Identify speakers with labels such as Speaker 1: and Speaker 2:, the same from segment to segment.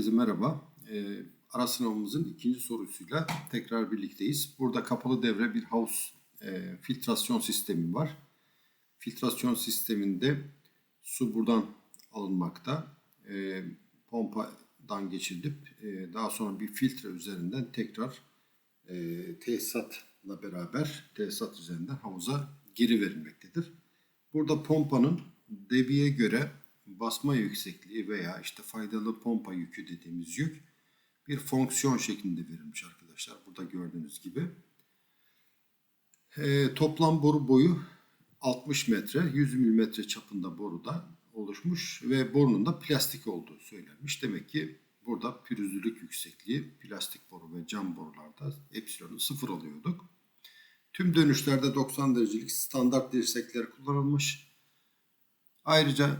Speaker 1: Herkese merhaba. Ee, ara sınavımızın ikinci sorusuyla tekrar birlikteyiz. Burada kapalı devre bir havuz e, filtrasyon sistemi var. Filtrasyon sisteminde su buradan alınmakta. E, pompadan geçirilip e, daha sonra bir filtre üzerinden tekrar e, tesisatla beraber tesisat üzerinden havuza geri verilmektedir. Burada pompanın debiye göre basma yüksekliği veya işte faydalı pompa yükü dediğimiz yük bir fonksiyon şeklinde verilmiş arkadaşlar. Burada gördüğünüz gibi. Ee, toplam boru boyu 60 metre, 100 milimetre çapında boruda oluşmuş ve borunun da plastik olduğu söylenmiş. Demek ki burada pürüzlülük yüksekliği plastik boru ve cam borularda epsilonu sıfır alıyorduk. Tüm dönüşlerde 90 derecelik standart dirsekler kullanılmış. Ayrıca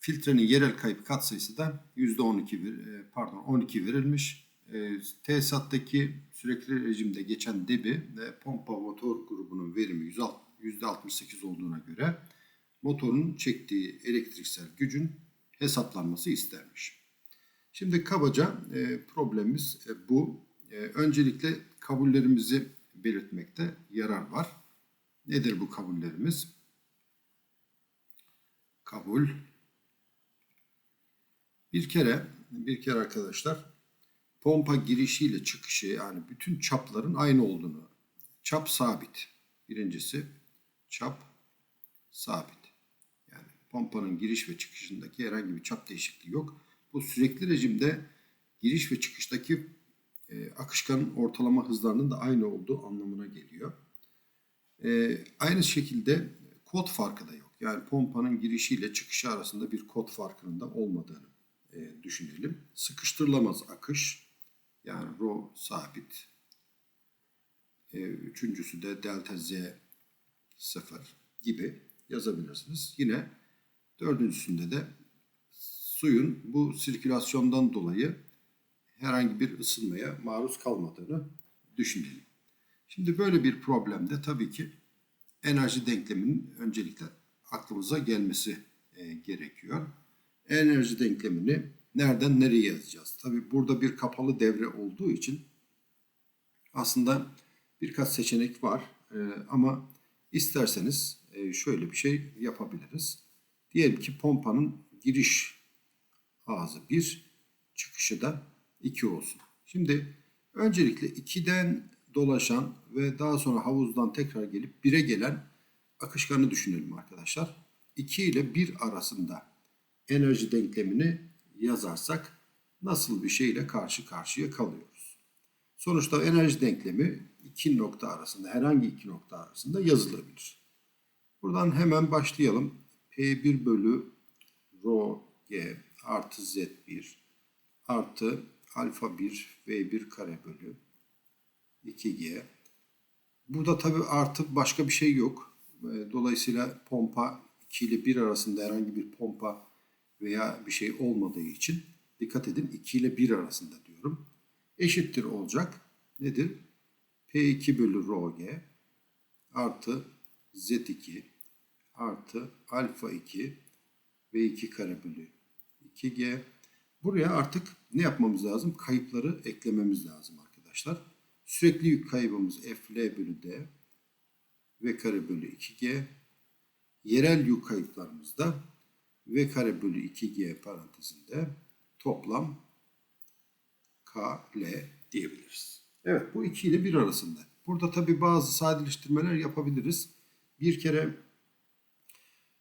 Speaker 1: filtrenin yerel kayıp katsayısı da %12 ver- e, pardon 12 verilmiş. E, Tesisattaki sürekli rejimde geçen debi ve pompa motor grubunun verimi 106 %68 olduğuna göre motorun çektiği elektriksel gücün hesaplanması istenmiş. Şimdi kabaca e, problemimiz bu. Öncelikle kabullerimizi belirtmekte yarar var. Nedir bu kabullerimiz? Kabul. Bir kere, bir kere arkadaşlar pompa girişiyle çıkışı yani bütün çapların aynı olduğunu. Çap sabit. Birincisi çap sabit. Yani pompanın giriş ve çıkışındaki herhangi bir çap değişikliği yok. Bu sürekli rejimde giriş ve çıkıştaki e, akışkanın ortalama hızlarının da aynı olduğu anlamına geliyor. E, aynı şekilde kod farkı da yok. Yani pompanın girişiyle çıkışı arasında bir kod farkının da olmadığını e, düşünelim. Sıkıştırılamaz akış yani rho sabit. E, üçüncüsü de delta z sıfır gibi yazabilirsiniz. Yine dördüncüsünde de suyun bu sirkülasyondan dolayı herhangi bir ısınmaya maruz kalmadığını düşünelim. Şimdi böyle bir problemde tabii ki enerji denkleminin öncelikle aklımıza gelmesi e, gerekiyor. Enerji denklemini nereden nereye yazacağız? Tabii burada bir kapalı devre olduğu için aslında birkaç seçenek var E, ama isterseniz e, şöyle bir şey yapabiliriz. Diyelim ki pompanın giriş ağzı 1, çıkışı da 2 olsun. Şimdi öncelikle 2'den dolaşan ve daha sonra havuzdan tekrar gelip 1'e gelen akışkanı düşünelim arkadaşlar. 2 ile 1 arasında enerji denklemini yazarsak nasıl bir şeyle karşı karşıya kalıyoruz? Sonuçta enerji denklemi iki nokta arasında, herhangi iki nokta arasında yazılabilir. Buradan hemen başlayalım. P1 bölü rho g artı z1 artı alfa 1 v1 kare bölü 2g. Burada tabi artı başka bir şey yok. E, Dolayısıyla pompa 2 ile 1 arasında herhangi bir pompa veya bir şey olmadığı için dikkat edin 2 ile 1 arasında diyorum. Eşittir olacak. Nedir? P2 bölü rho g artı z2 artı alfa 2 v2 kare bölü 2g. Buraya artık ne yapmamız lazım? Kayıpları eklememiz lazım arkadaşlar. Sürekli yük kaybımız fl bölü d v kare bölü 2g. Yerel yük kayıplarımız da v kare bölü 2g parantezinde toplam kl diyebiliriz. Evet bu 2 ile 1 arasında. Burada tabi bazı sadeleştirmeler yapabiliriz. Bir kere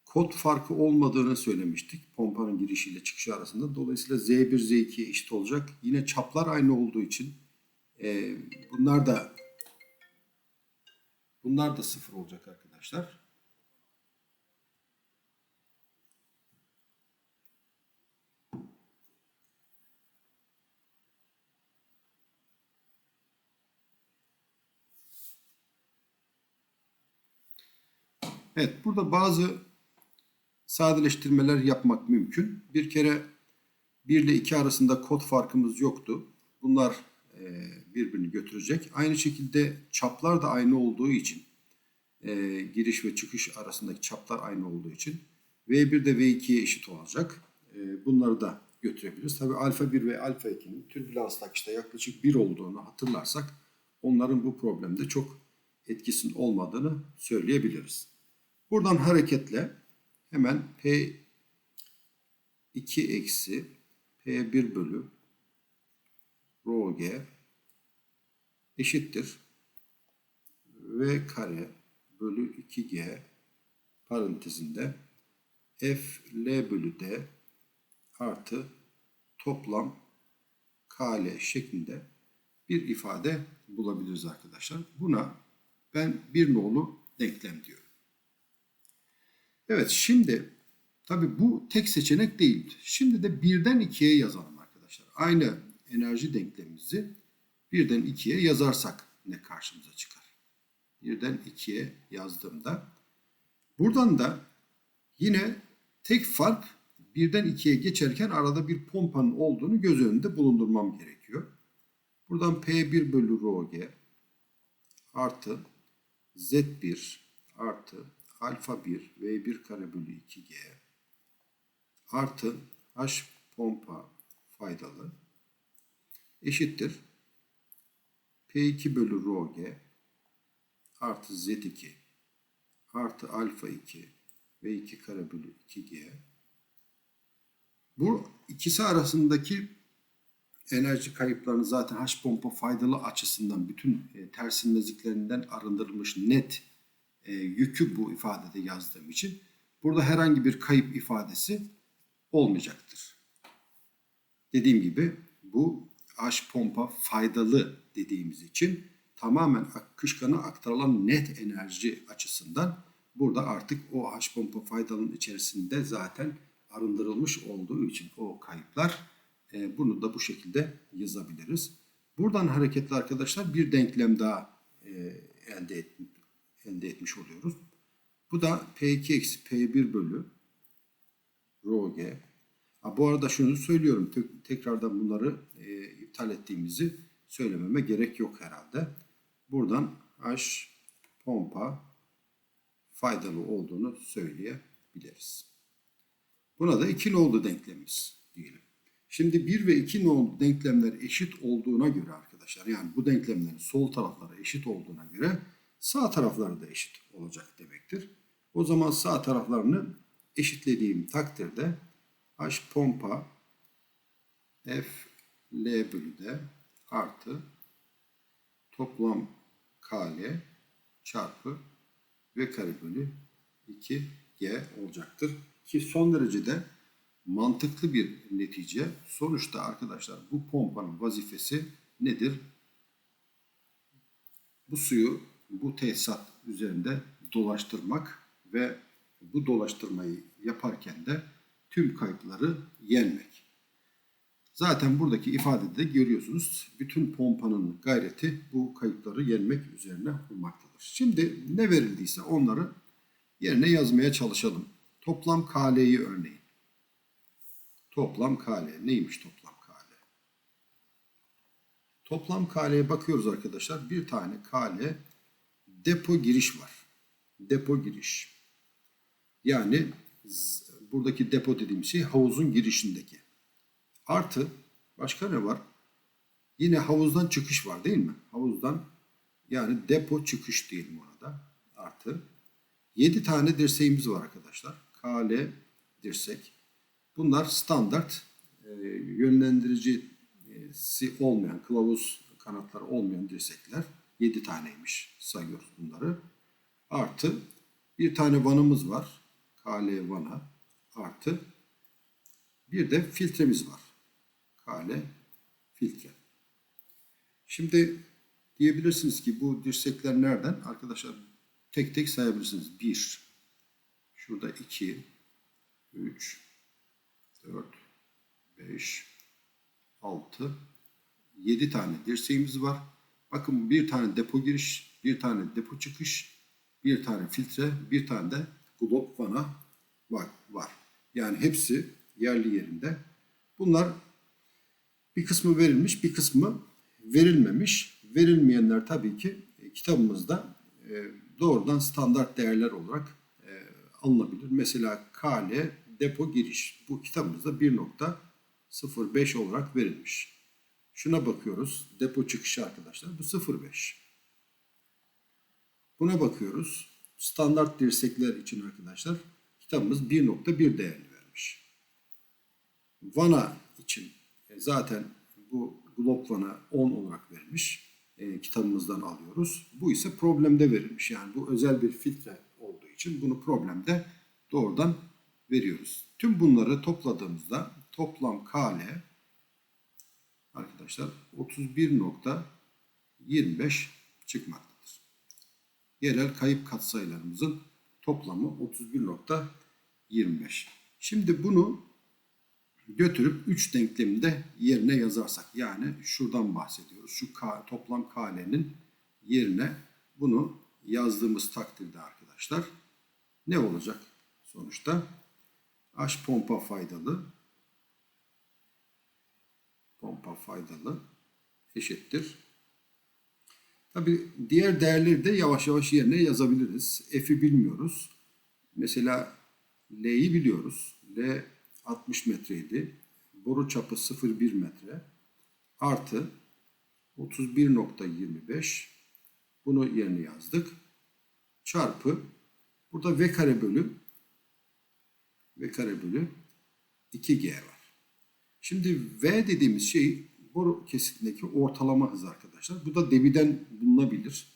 Speaker 1: kod farkı olmadığını söylemiştik. Pompanın girişiyle çıkışı arasında. Dolayısıyla Z1 Z2'ye eşit olacak. Yine çaplar aynı olduğu için e, bunlar da bunlar da sıfır olacak arkadaşlar. Evet burada bazı sadeleştirmeler yapmak mümkün. Bir kere 1 ile 2 arasında kod farkımız yoktu. Bunlar e, birbirini götürecek. Aynı şekilde çaplar da aynı olduğu için e, giriş ve çıkış arasındaki çaplar aynı olduğu için V1 de V2'ye eşit olacak. E, bunları da götürebiliriz. Tabii alfa 1 ve alfa 2'nin türbülans akışta yaklaşık 1 olduğunu hatırlarsak onların bu problemde çok etkisinin olmadığını söyleyebiliriz. Buradan hareketle hemen P 2 eksi P1 bölü rho g eşittir V kare bölü 2G parantezinde F L bölü D artı toplam KL şeklinde bir ifade bulabiliriz arkadaşlar. Buna ben bir nolu denklem diyorum. Evet şimdi tabi bu tek seçenek değil. Şimdi de birden ikiye yazalım arkadaşlar. Aynı enerji denklemimizi birden ikiye yazarsak ne karşımıza çıkar? Birden ikiye yazdığımda buradan da yine tek fark birden ikiye geçerken arada bir pompanın olduğunu göz önünde bulundurmam gerekiyor. Buradan P1 bölü rho g artı Z1 artı alfa 1 V1 kare bölü 2G artı H pompa faydalı eşittir. P2 bölü rho G artı Z2 artı alfa 2 V2 kare bölü 2G bu ikisi arasındaki enerji kayıplarını zaten H pompa faydalı açısından bütün e, tersinleziklerinden arındırılmış net e, yükü bu ifadede yazdığım için burada herhangi bir kayıp ifadesi olmayacaktır. Dediğim gibi bu H pompa faydalı dediğimiz için tamamen akışkana aktarılan net enerji açısından burada artık o H pompa faydalının içerisinde zaten arındırılmış olduğu için o kayıplar e, bunu da bu şekilde yazabiliriz. Buradan hareketli arkadaşlar bir denklem daha e, elde, et, elde etmiş oluyoruz. Bu da P2 eksi P1 bölü rho g. Ha, bu arada şunu söylüyorum. Tek, tekrardan bunları e, iptal ettiğimizi söylememe gerek yok herhalde. Buradan H pompa faydalı olduğunu söyleyebiliriz. Buna da 2 nolu denklemimiz diyelim. Şimdi 1 ve 2 nolu denklemler eşit olduğuna göre arkadaşlar yani bu denklemlerin sol tarafları eşit olduğuna göre sağ tarafları da eşit olacak demektir. O zaman sağ taraflarını eşitlediğim takdirde H pompa F L bölü D artı toplam KL çarpı V kare bölü 2G olacaktır. Ki son derecede mantıklı bir netice. Sonuçta arkadaşlar bu pompanın vazifesi nedir? Bu suyu bu tesisat üzerinde dolaştırmak ve bu dolaştırmayı yaparken de tüm kayıpları yenmek. Zaten buradaki ifadede görüyorsunuz bütün pompanın gayreti bu kayıpları yenmek üzerine olmaktadır. Şimdi ne verildiyse onları yerine yazmaya çalışalım. Toplam KL'yi örneğin. Toplam KL. Neymiş toplam KL? Toplam KL'ye bakıyoruz arkadaşlar. Bir tane KL depo giriş var. Depo giriş. Yani buradaki depo dediğim şey havuzun girişindeki. Artı başka ne var? Yine havuzdan çıkış var değil mi? Havuzdan yani depo çıkış diyelim ona da. Artı 7 tane dirseğimiz var arkadaşlar. KL dirsek. Bunlar standart e, yönlendiricisi olmayan, kılavuz kanatları olmayan dirsekler. 7 taneymiş sayıyoruz bunları. Artı bir tane vanımız var. KL vana artı bir de filtremiz var. KL filtre. Şimdi diyebilirsiniz ki bu dirsekler nereden? Arkadaşlar tek tek sayabilirsiniz. 1, şurada 2, 3, 4, 5, 6, 7 tane dirseğimiz var. Bakın bir tane depo giriş, bir tane depo çıkış, bir tane filtre, bir tane de glob vana var. Yani hepsi yerli yerinde. Bunlar bir kısmı verilmiş, bir kısmı verilmemiş. Verilmeyenler tabii ki e, kitabımızda e, doğrudan standart değerler olarak e, alınabilir. Mesela KL depo giriş. Bu kitabımızda 1.0 0.5 olarak verilmiş. Şuna bakıyoruz. Depo çıkışı arkadaşlar. Bu 0.5. Buna bakıyoruz. Standart dirsekler için arkadaşlar kitabımız 1.1 değerini vermiş. Vana için e, zaten bu Glock Vana 10 olarak verilmiş. E, kitabımızdan alıyoruz. Bu ise problemde verilmiş. Yani bu özel bir filtre olduğu için bunu problemde doğrudan veriyoruz. Tüm bunları topladığımızda toplam KL arkadaşlar 31.25 çıkmaktadır. Yerel kayıp katsayılarımızın toplamı 31.25. Şimdi bunu götürüp 3 denkleminde yerine yazarsak yani şuradan bahsediyoruz. Şu K, toplam KL'nin yerine bunu yazdığımız takdirde arkadaşlar ne olacak sonuçta? H pompa faydalı pompa faydalı eşittir. Tabi diğer değerleri de yavaş yavaş yerine yazabiliriz. F'i bilmiyoruz. Mesela L'yi biliyoruz. L 60 metreydi. Boru çapı 0,1 metre. Artı 31.25 bunu yerine yazdık. Çarpı burada V kare bölü V kare bölü 2G var. Şimdi V dediğimiz şey boru kesitindeki ortalama hız arkadaşlar. Bu da debiden bulunabilir.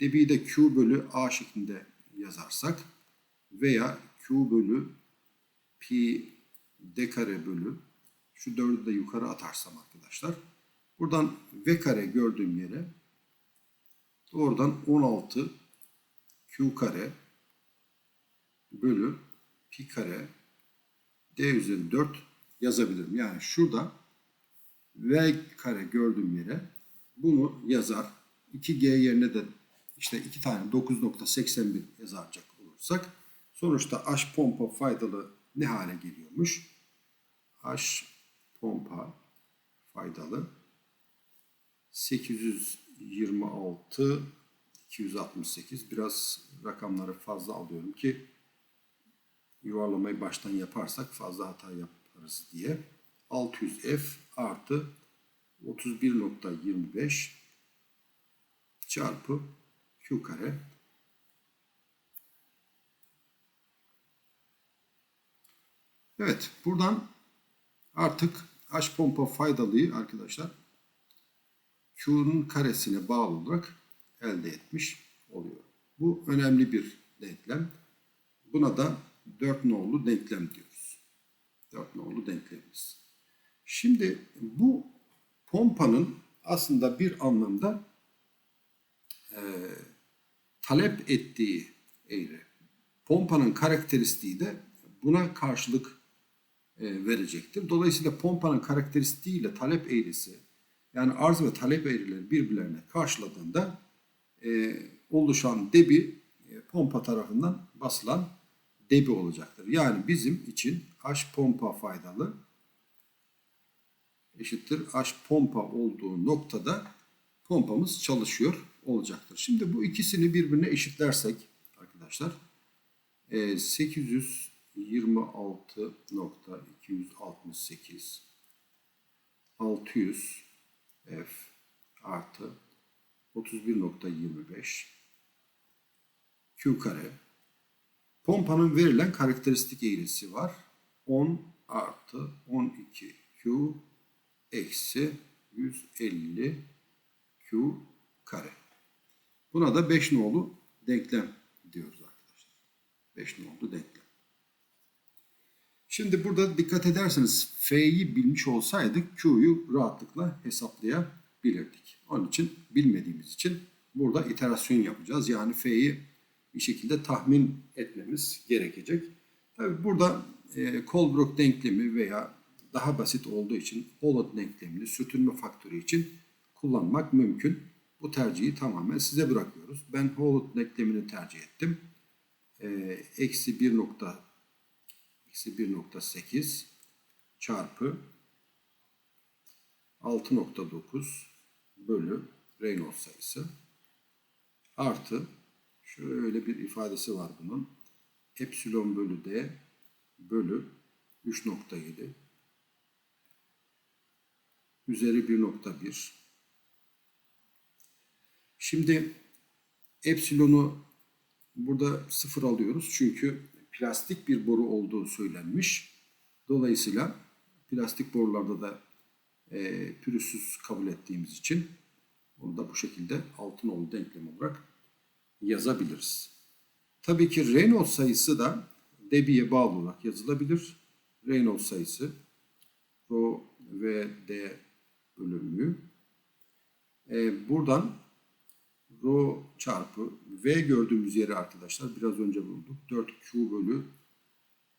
Speaker 1: Debiyi de Q bölü A şeklinde yazarsak veya Q bölü pi d kare bölü şu dördü de yukarı atarsam arkadaşlar. Buradan v kare gördüğüm yere doğrudan 16 q kare bölü pi kare d üzeri 4 yazabilirim. Yani şurada v kare gördüğüm yere bunu yazar. 2g yerine de işte iki tane 9.81 yazacak olursak sonuçta H pompa faydalı ne hale geliyormuş? H pompa faydalı 826 268 biraz rakamları fazla alıyorum ki yuvarlamayı baştan yaparsak fazla hata yaparız diye 600F artı 31.25 çarpı Q kare Evet buradan artık H pompa faydalıyı arkadaşlar Q'nun karesine bağlı olarak elde etmiş oluyor. Bu önemli bir denklem. Buna da 4 nolu denklem diyoruz. 4 nolu denklemimiz. Şimdi bu pompanın aslında bir anlamda e, talep ettiği eğri. Pompanın karakteristiği de buna karşılık e, verecektir. Dolayısıyla pompanın karakteristiği ile talep eğrisi yani arz ve talep eğrileri birbirlerine karşıladığında e, oluşan debi e, pompa tarafından basılan debi olacaktır. Yani bizim için H pompa faydalı eşittir H pompa olduğu noktada pompamız çalışıyor olacaktır. Şimdi bu ikisini birbirine eşitlersek arkadaşlar 826.268 600 F artı 31.25 Q kare pompanın verilen karakteristik eğrisi var. 10 artı 12 Q eksi 150 Q kare. Buna da 5 nolu denklem diyoruz arkadaşlar. 5 nolu denklem. Şimdi burada dikkat ederseniz F'yi bilmiş olsaydık Q'yu rahatlıkla hesaplayabilirdik. Onun için bilmediğimiz için burada iterasyon yapacağız. Yani F'yi bir şekilde tahmin etmemiz gerekecek. Tabi burada e, Colebrook denklemi veya daha basit olduğu için Holod denklemini sürtünme faktörü için kullanmak mümkün. Bu tercihi tamamen size bırakıyoruz. Ben Holod denklemini tercih ettim. E, eksi 1 nokta eksi 1.8 çarpı 6.9 bölü Reynolds sayısı artı şöyle bir ifadesi var bunun. Epsilon bölü D bölü 3.7 üzeri 1.1. Şimdi epsilonu burada sıfır alıyoruz. Çünkü plastik bir boru olduğu söylenmiş. Dolayısıyla plastik borularda da e, pürüzsüz kabul ettiğimiz için bunu da bu şekilde Altınoğlu denklemi olarak yazabiliriz. Tabii ki Reynolds sayısı da Debye'ye bağlı olarak yazılabilir. Reynolds sayısı Rho ve D bölümü. E, buradan Rho çarpı V gördüğümüz yeri arkadaşlar biraz önce bulduk. 4Q bölü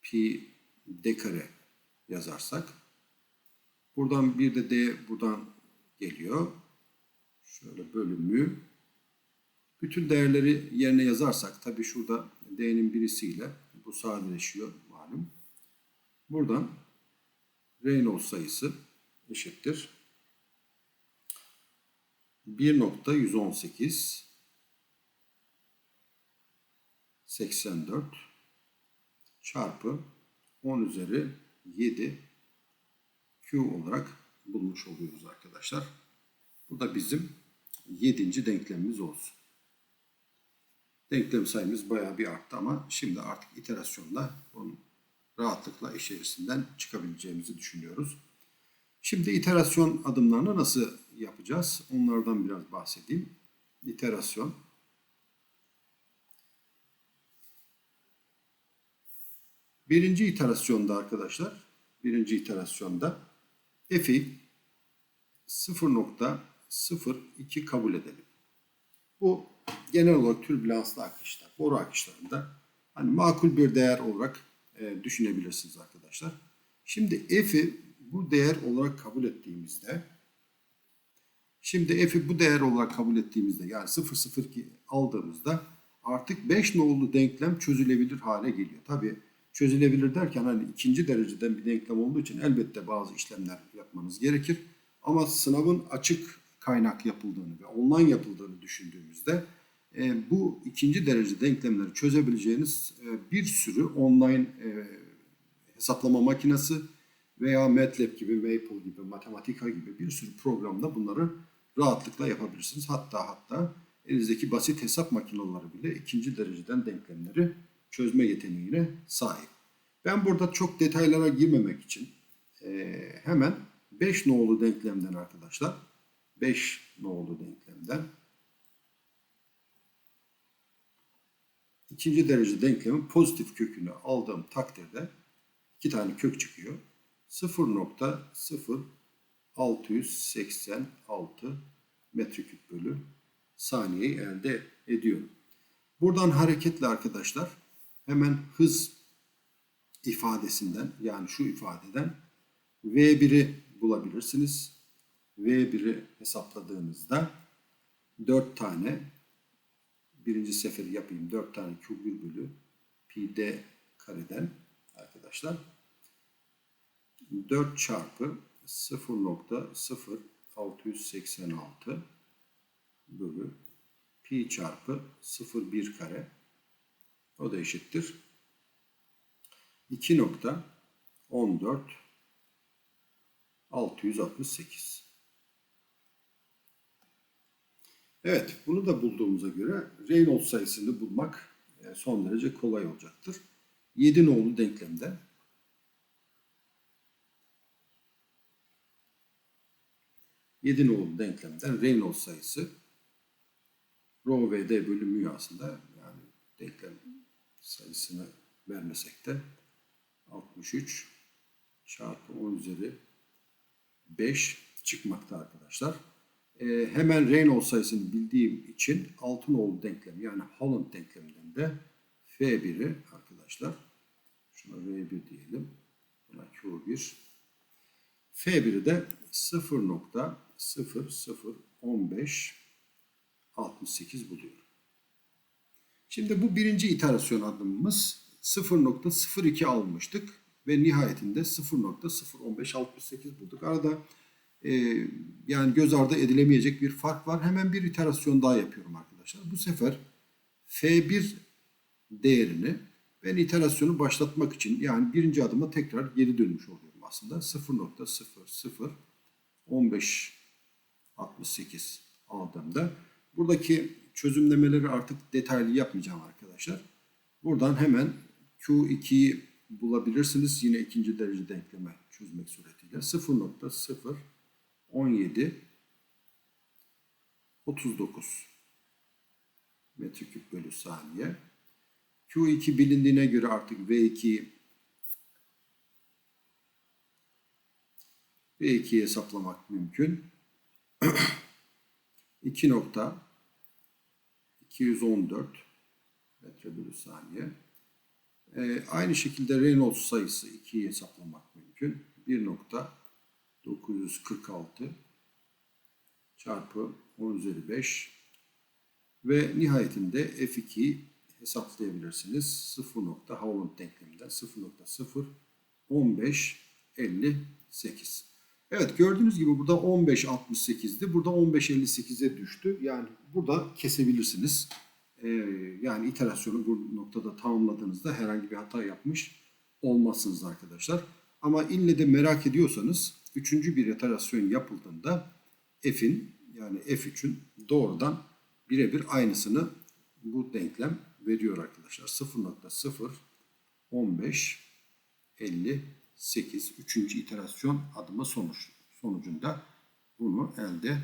Speaker 1: pi d kare yazarsak. Buradan bir de D buradan geliyor. Şöyle bölümü. Bütün değerleri yerine yazarsak tabii şurada D'nin birisiyle sadeleşiyor malum. Buradan Reynolds sayısı eşittir. 1.118 84 çarpı 10 üzeri 7 Q olarak bulmuş oluyoruz arkadaşlar. Bu da bizim 7. denklemimiz olsun. Denklem sayımız bayağı bir arttı ama şimdi artık iterasyonla bunun rahatlıkla içerisinden çıkabileceğimizi düşünüyoruz. Şimdi iterasyon adımlarını nasıl yapacağız? Onlardan biraz bahsedeyim. İterasyon. Birinci iterasyonda arkadaşlar, birinci iterasyonda f'i 0.02 kabul edelim. Bu genel olarak türbülanslı akışlar, boru akışlarında hani makul bir değer olarak e, düşünebilirsiniz arkadaşlar. Şimdi f'i bu değer olarak kabul ettiğimizde şimdi f'i bu değer olarak kabul ettiğimizde yani 0,02 aldığımızda artık 5 nolu denklem çözülebilir hale geliyor. Tabi çözülebilir derken hani ikinci dereceden bir denklem olduğu için elbette bazı işlemler yapmanız gerekir. Ama sınavın açık kaynak yapıldığını ve online yapıldığını düşündüğümüzde e, bu ikinci derece denklemleri çözebileceğiniz e, bir sürü online e, hesaplama makinesi veya MATLAB gibi, Maple gibi, Matematika gibi bir sürü programda bunları rahatlıkla yapabilirsiniz. Hatta hatta elinizdeki basit hesap makineleri bile ikinci dereceden denklemleri çözme yeteneğine sahip. Ben burada çok detaylara girmemek için e, hemen 5 nolu denklemden arkadaşlar 5 nolu denklemden ikinci derece denklemin pozitif kökünü aldığım takdirde iki tane kök çıkıyor. 0.0686 metreküp bölü saniyeyi elde ediyorum. Buradan hareketle arkadaşlar hemen hız ifadesinden yani şu ifadeden V1'i bulabilirsiniz. V1'i hesapladığınızda 4 tane birinci seferi yapayım. 4 tane Q1 bölü pi d kareden arkadaşlar. 4 çarpı 0.0686 bölü pi çarpı 0,1 kare. O da eşittir. 2.14 668 Evet, bunu da bulduğumuza göre Reynolds sayısını bulmak e, son derece kolay olacaktır. 7 nolu denklemden Yedi nolu denklemden Reynolds sayısı Rho ve D bölü mu aslında yani denklem sayısını vermesek de 63 çarpı 10 üzeri 5 çıkmakta arkadaşlar. Ee, hemen Reynolds sayısını bildiğim için Altınoğlu denklemi yani Holland denkleminden de F1'i arkadaşlar şuna V1 diyelim. Buna Q1 F1'i de 0.0015 68 buluyorum. Şimdi bu birinci iterasyon adımımız 0.02 almıştık ve nihayetinde 0.01568 bulduk. Arada e, yani göz ardı edilemeyecek bir fark var. Hemen bir iterasyon daha yapıyorum arkadaşlar. Bu sefer F1 değerini ben iterasyonu başlatmak için yani birinci adıma tekrar geri dönmüş oluyorum aslında. 15.68 aldığımda buradaki çözümlemeleri artık detaylı yapmayacağım arkadaşlar. Buradan hemen Q2'yi bulabilirsiniz. Yine ikinci derece denkleme çözmek suretiyle. 0.017 39 metreküp bölü saniye. Q2 bilindiğine göre artık V2 V2'yi hesaplamak mümkün. 2.214 metre bölü saniye. Ee, aynı şekilde Reynolds sayısı 2'yi hesaplamak mümkün. 1.946 çarpı 10 üzeri 5 ve nihayetinde F2'yi hesaplayabilirsiniz. 0. Howland denkleminden 0.01558. Evet gördüğünüz gibi burada 15.68'di. Burada 15.58'e düştü. Yani burada kesebilirsiniz. Ee, yani iterasyonu bu noktada tamamladığınızda herhangi bir hata yapmış olmazsınız arkadaşlar. Ama ille de merak ediyorsanız üçüncü bir iterasyon yapıldığında f'in yani f3'ün doğrudan birebir aynısını bu denklem veriyor arkadaşlar. 0.015 58 üçüncü iterasyon adımı sonuç sonucunda bunu elde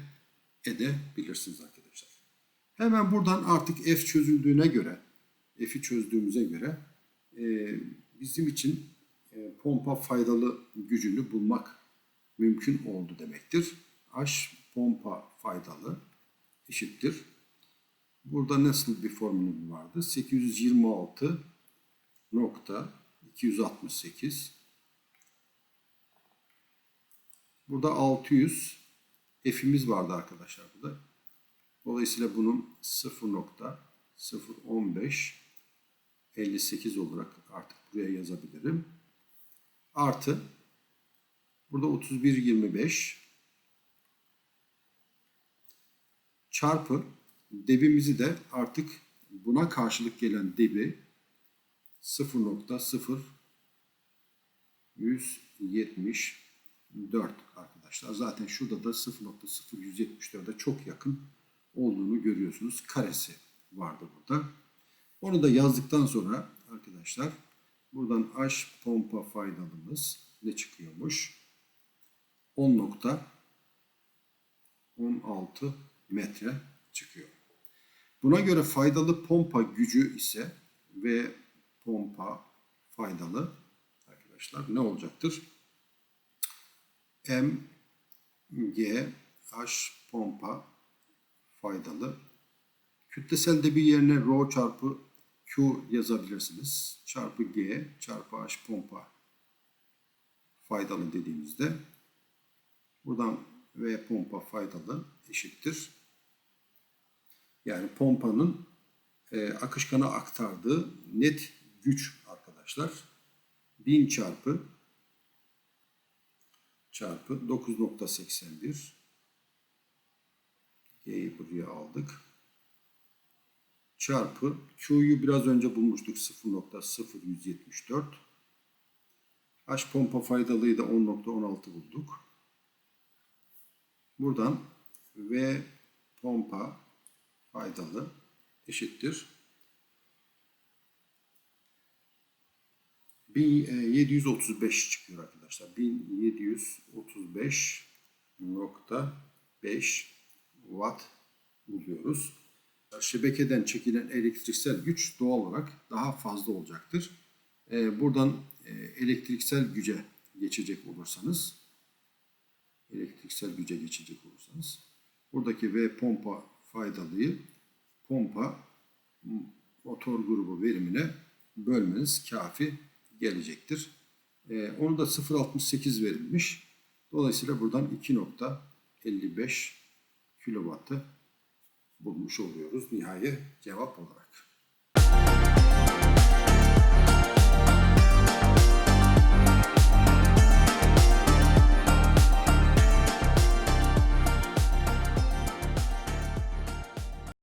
Speaker 1: edebilirsiniz arkadaşlar. Hemen buradan artık f çözüldüğüne göre f'i çözdüğümüze göre e, bizim için e, pompa faydalı gücünü bulmak mümkün oldu demektir. H pompa faydalı eşittir. Burada nasıl bir formülüm vardı? 826 nokta 268 Burada 600 f'imiz vardı arkadaşlar burada. Dolayısıyla bunun 0.015 58 olarak artık buraya yazabilirim. Artı burada 31.25 çarpı debimizi de artık buna karşılık gelen debi 0.0174 arkadaşlar. Zaten şurada da 0.0174'e çok yakın olduğunu görüyorsunuz. Karesi vardı burada. Onu da yazdıktan sonra arkadaşlar buradan H pompa faydalımız ne çıkıyormuş? 10.16 metre çıkıyor. Buna göre faydalı pompa gücü ise ve pompa faydalı arkadaşlar ne olacaktır? M G H pompa faydalı. Kütlesel debi yerine rho çarpı Q yazabilirsiniz. Çarpı G çarpı H pompa faydalı dediğimizde buradan V pompa faydalı eşittir. Yani pompanın e, akışkana aktardığı net güç arkadaşlar. 1000 çarpı çarpı 9.81 G'yi buraya aldık. Çarpı Q'yu biraz önce bulmuştuk 0.0174 H pompa faydalıyı da 10.16 bulduk. Buradan V pompa faydalı eşittir. 1735 çıkıyor arkadaşlar. 1735.5 watt buluyoruz. Şebekeden çekilen elektriksel güç doğal olarak daha fazla olacaktır. Buradan elektriksel güce geçecek olursanız elektriksel güce geçecek olursanız buradaki V pompa faydalıyı pompa motor grubu verimine bölmeniz kafi gelecektir. Ee, onu da 0.68 verilmiş. Dolayısıyla buradan 2.55 kilowattı bulmuş oluyoruz nihai cevap olarak.